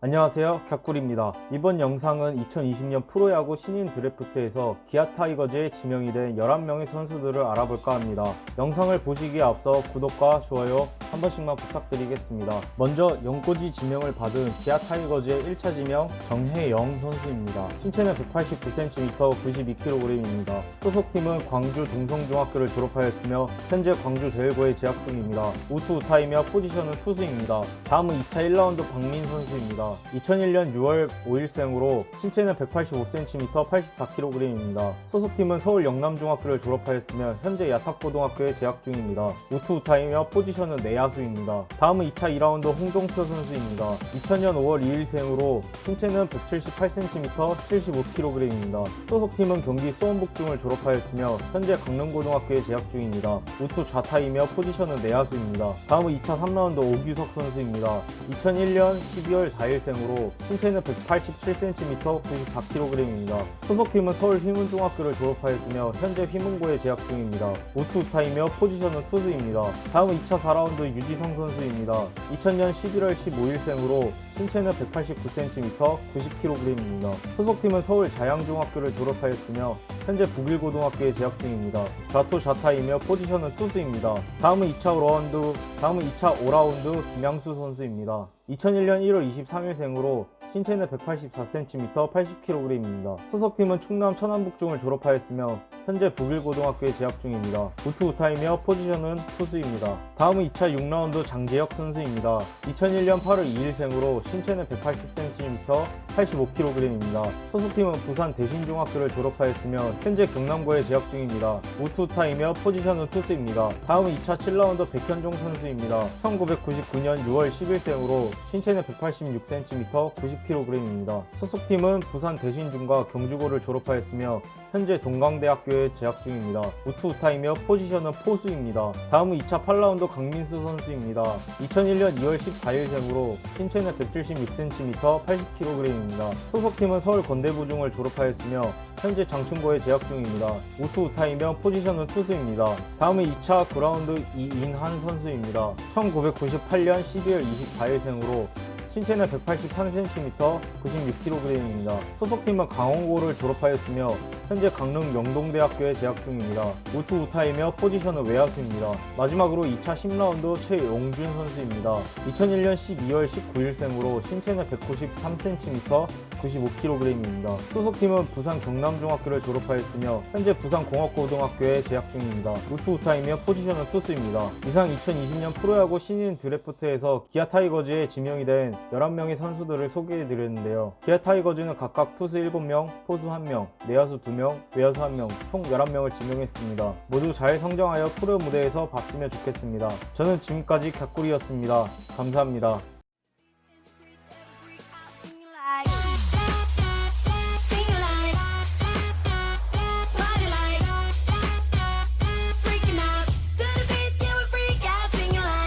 안녕하세요. 격꿀입니다. 이번 영상은 2020년 프로야구 신인 드래프트에서 기아 타이거즈에 지명이 된 11명의 선수들을 알아볼까 합니다. 영상을 보시기에 앞서 구독과 좋아요 한 번씩만 부탁드리겠습니다. 먼저 연고지 지명을 받은 기아 타이거즈의 1차 지명 정혜영 선수입니다. 신체는 189cm 92kg입니다. 소속팀은 광주 동성중학교를 졸업하였으며 현재 광주 제일고에 재학 중입니다. 우투 우타이며 포지션은 투수입니다. 다음은 2차 1라운드 박민 선수입니다. 2001년 6월 5일생으로 신체는 185cm 84kg입니다. 소속팀은 서울 영남중학교를 졸업하였으며 현재 야탁고등학교에 재학 중입니다. 우투 우타이며 포지션은 내야 수입니다. 다음은 2차 2라운드 홍종표 선수입니다. 2000년 5월 2일생으로 신체는 178cm 75kg입니다. 소속팀은 경기 수원북중을 졸업하였으며 현재 강릉고등학교에 재학 중입니다. 우투 좌타이며 포지션은 내야수입니다. 다음은 2차 3라운드 오규석 선수입니다. 2001년 12월 4일생으로 신체는 187cm 94kg입니다. 소속팀은 서울 휘문중학교를 졸업하였으며 현재 휘문고에 재학 중입니다. 우투 우타이며 포지션은 투수입니다. 다음은 2차 4라운드 유지성 선수입니다. 2000년 11월 15일생으로 신체는 189cm 90kg입니다. 소속팀은 서울 자양중학교를 졸업하였으며 현재 북일고등학교에 재학 중입니다. 좌투 좌타이며 포지션은 투수입니다. 다음은 2차 5라운드, 다음은 2차 5라운드 김양수 선수입니다. 2001년 1월 23일생으로 신체는 184cm 80kg입니다. 소속팀은 충남 천안북중을 졸업하였으며 현재 북일고등학교에 재학 중입니다. 우투 우타이며 포지션은 투수입니다. 다음은 2차 6라운드 장재혁 선수입니다. 2001년 8월 2일생으로 신체는 180cm 85kg입니다. 소속팀은 부산 대신중학교를 졸업하였으며 현재 경남고에 재학 중입니다. 우투 우타이며 포지션은 투수입니다. 다음은 2차 7라운드 백현종 선수입니다. 1999년 6월 10일생으로 신체는 186cm 90kg입니다. 소속팀은 부산 대신중과 경주고를 졸업하였으며 현재 동강대학교에 재학 중입니다. 우투 우타이며 포지션은 포수입니다. 다음은 2차 8라운드 강민수 선수입니다. 2001년 2월 14일생으로 신체는 176cm 80kg입니다. 소속팀은 서울 건대부중을 졸업하였으며 현재 장충고에 재학 중입니다. 우투 우타이며 포지션은 투수입니다. 다음은 2차 9라운드 이인한 선수입니다. 1998년 12월 24일생으로 신체는 183cm, 96kg입니다. 소속팀은 강원고를 졸업하였으며 현재 강릉 영동대학교에 재학 중입니다. 우투 우타이며 포지션은 외야수입니다. 마지막으로 2차 10라운드 최용준 선수입니다. 2001년 12월 19일생으로 신체는 193cm, 95kg입니다. 소속팀은 부산 경남중학교를 졸업하였으며 현재 부산공업고등학교에 재학 중입니다. 우투 우타이며 포지션은 투수입니다. 이상 2020년 프로야구 신인 드래프트에서 기아 타이거즈에 지명이 된 11명의 선수들을 소개해드렸는데요. 기아 타이거즈는 각각 투수 7명, 포수 1명, 내야수 2명, 외야수 1명, 총 11명을 지명했습니다. 모두 잘 성장하여 프로 무대에서 봤으면 좋겠습니다. 저는 지금까지 갓꿀이었습니다. 감사합니다.